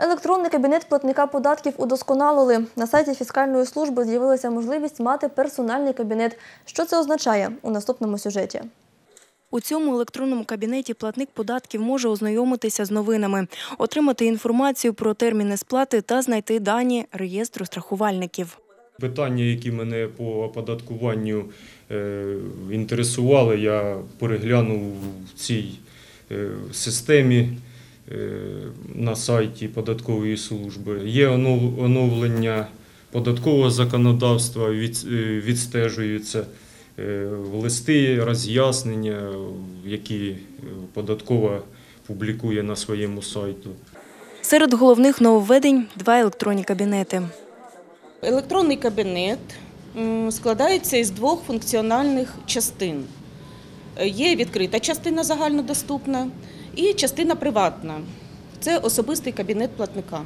Електронний кабінет платника податків удосконалили. На сайті фіскальної служби з'явилася можливість мати персональний кабінет. Що це означає у наступному сюжеті? У цьому електронному кабінеті платник податків може ознайомитися з новинами, отримати інформацію про терміни сплати та знайти дані реєстру страхувальників. Питання, які мене по оподаткуванню е, інтересували, я переглянув в цій е, системі на сайті податкової служби. Є оновлення податкового законодавства, е, відстежуються е, листи, роз'яснення, які е, податкова публікує на своєму сайті. Серед головних нововведень – два електронні кабінети. Електронний кабінет складається із двох функціональних частин. Е, Є відкрита частина загальнодоступна і частина приватна. Це особистий кабінет платника.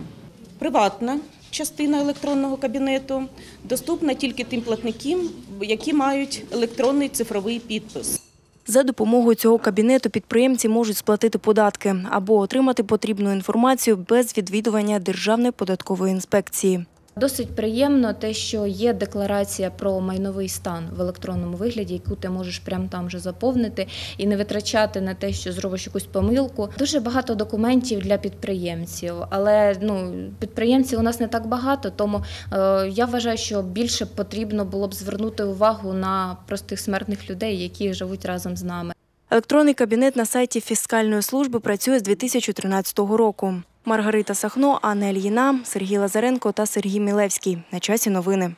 Приватна частина електронного кабінету доступна тільки тим платникам, які мають електронний цифровий підпис. За допомогою цього кабінету підприємці можуть сплатити податки або отримати потрібну інформацію без відвідування Державної податкової інспекції. Досить приємно те, що є декларація про майновий стан в електронному вигляді, яку ти можеш прямо там же заповнити і не витрачати на те, що зробиш якусь помилку. Дуже багато документів для підприємців, але ну підприємців у нас не так багато, тому е, я вважаю, що більше потрібно було б звернути увагу на простих смертних людей, які живуть разом з нами. Електронний кабінет на сайті фіскальної служби працює з 2013 року. Маргарита Сахно, Анна Ільїна, Сергій Лазаренко та Сергій Мілевський. На часі новини.